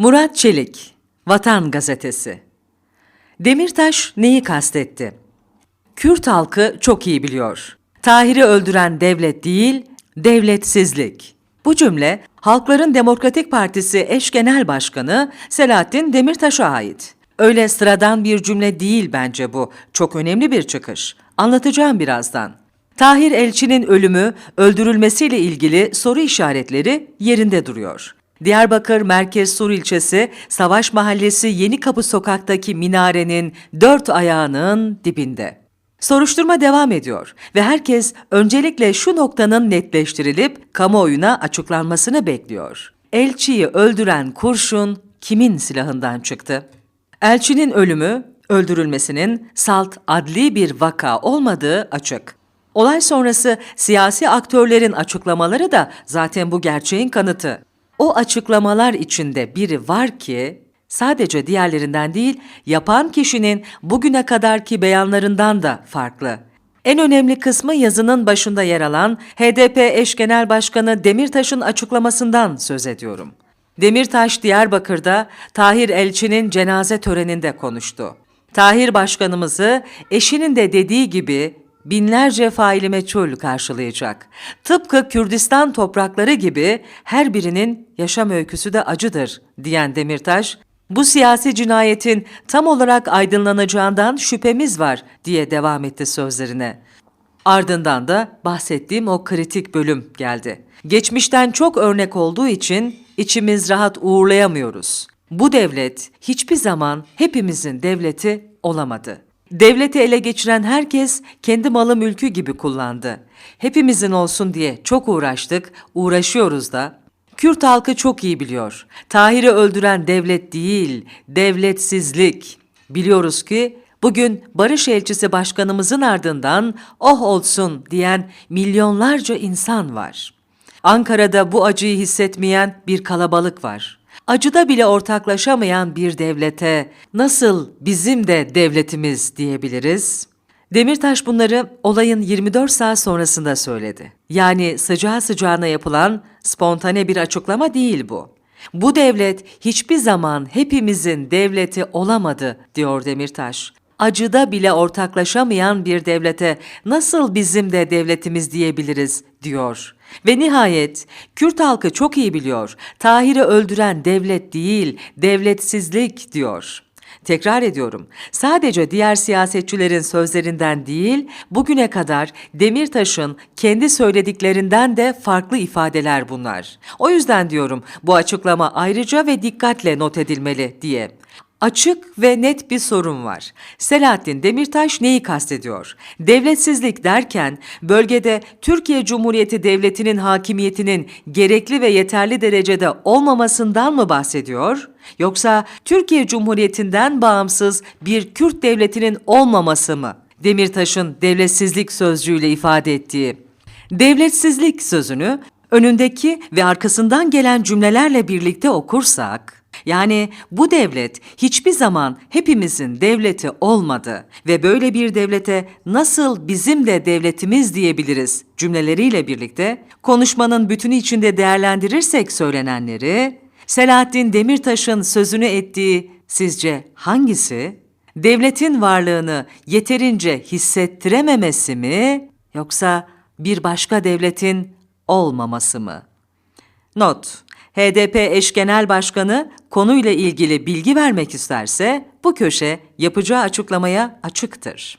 Murat Çelik, Vatan Gazetesi Demirtaş neyi kastetti? Kürt halkı çok iyi biliyor. Tahir'i öldüren devlet değil, devletsizlik. Bu cümle Halkların Demokratik Partisi eş genel başkanı Selahattin Demirtaş'a ait. Öyle sıradan bir cümle değil bence bu. Çok önemli bir çıkış. Anlatacağım birazdan. Tahir Elçi'nin ölümü, öldürülmesiyle ilgili soru işaretleri yerinde duruyor. Diyarbakır Merkez Sur ilçesi Savaş Mahallesi Yeni Kapı Sokak'taki minarenin dört ayağının dibinde. Soruşturma devam ediyor ve herkes öncelikle şu noktanın netleştirilip kamuoyuna açıklanmasını bekliyor. Elçiyi öldüren kurşun kimin silahından çıktı? Elçinin ölümü, öldürülmesinin salt adli bir vaka olmadığı açık. Olay sonrası siyasi aktörlerin açıklamaları da zaten bu gerçeğin kanıtı. O açıklamalar içinde biri var ki sadece diğerlerinden değil, yapan kişinin bugüne kadarki beyanlarından da farklı. En önemli kısmı yazının başında yer alan HDP eş genel başkanı Demirtaş'ın açıklamasından söz ediyorum. Demirtaş Diyarbakır'da Tahir Elçi'nin cenaze töreninde konuştu. Tahir başkanımızı eşinin de dediği gibi binlerce faili meçhul karşılayacak. Tıpkı Kürdistan toprakları gibi her birinin yaşam öyküsü de acıdır diyen Demirtaş, bu siyasi cinayetin tam olarak aydınlanacağından şüphemiz var diye devam etti sözlerine. Ardından da bahsettiğim o kritik bölüm geldi. Geçmişten çok örnek olduğu için içimiz rahat uğurlayamıyoruz. Bu devlet hiçbir zaman hepimizin devleti olamadı. Devleti ele geçiren herkes kendi malı mülkü gibi kullandı. Hepimizin olsun diye çok uğraştık, uğraşıyoruz da. Kürt halkı çok iyi biliyor. Tahir'i öldüren devlet değil, devletsizlik. Biliyoruz ki bugün Barış Elçisi Başkanımızın ardından oh olsun diyen milyonlarca insan var. Ankara'da bu acıyı hissetmeyen bir kalabalık var. Acıda bile ortaklaşamayan bir devlete nasıl bizim de devletimiz diyebiliriz? Demirtaş bunları olayın 24 saat sonrasında söyledi. Yani sıcağı sıcağına yapılan spontane bir açıklama değil bu. Bu devlet hiçbir zaman hepimizin devleti olamadı diyor Demirtaş. Acıda bile ortaklaşamayan bir devlete nasıl bizim de devletimiz diyebiliriz diyor. Ve nihayet Kürt halkı çok iyi biliyor. Tahir'i öldüren devlet değil, devletsizlik diyor. Tekrar ediyorum. Sadece diğer siyasetçilerin sözlerinden değil, bugüne kadar Demirtaş'ın kendi söylediklerinden de farklı ifadeler bunlar. O yüzden diyorum bu açıklama ayrıca ve dikkatle not edilmeli diye. Açık ve net bir sorun var. Selahattin Demirtaş neyi kastediyor? Devletsizlik derken bölgede Türkiye Cumhuriyeti Devleti'nin hakimiyetinin gerekli ve yeterli derecede olmamasından mı bahsediyor? Yoksa Türkiye Cumhuriyeti'nden bağımsız bir Kürt devletinin olmaması mı? Demirtaş'ın devletsizlik sözcüğüyle ifade ettiği. Devletsizlik sözünü önündeki ve arkasından gelen cümlelerle birlikte okursak, yani bu devlet hiçbir zaman hepimizin devleti olmadı ve böyle bir devlete nasıl bizim de devletimiz diyebiliriz cümleleriyle birlikte konuşmanın bütünü içinde değerlendirirsek söylenenleri, Selahattin Demirtaş'ın sözünü ettiği sizce hangisi? Devletin varlığını yeterince hissettirememesi mi yoksa bir başka devletin olmaması mı? Not: HDP eş genel başkanı konuyla ilgili bilgi vermek isterse bu köşe yapacağı açıklamaya açıktır.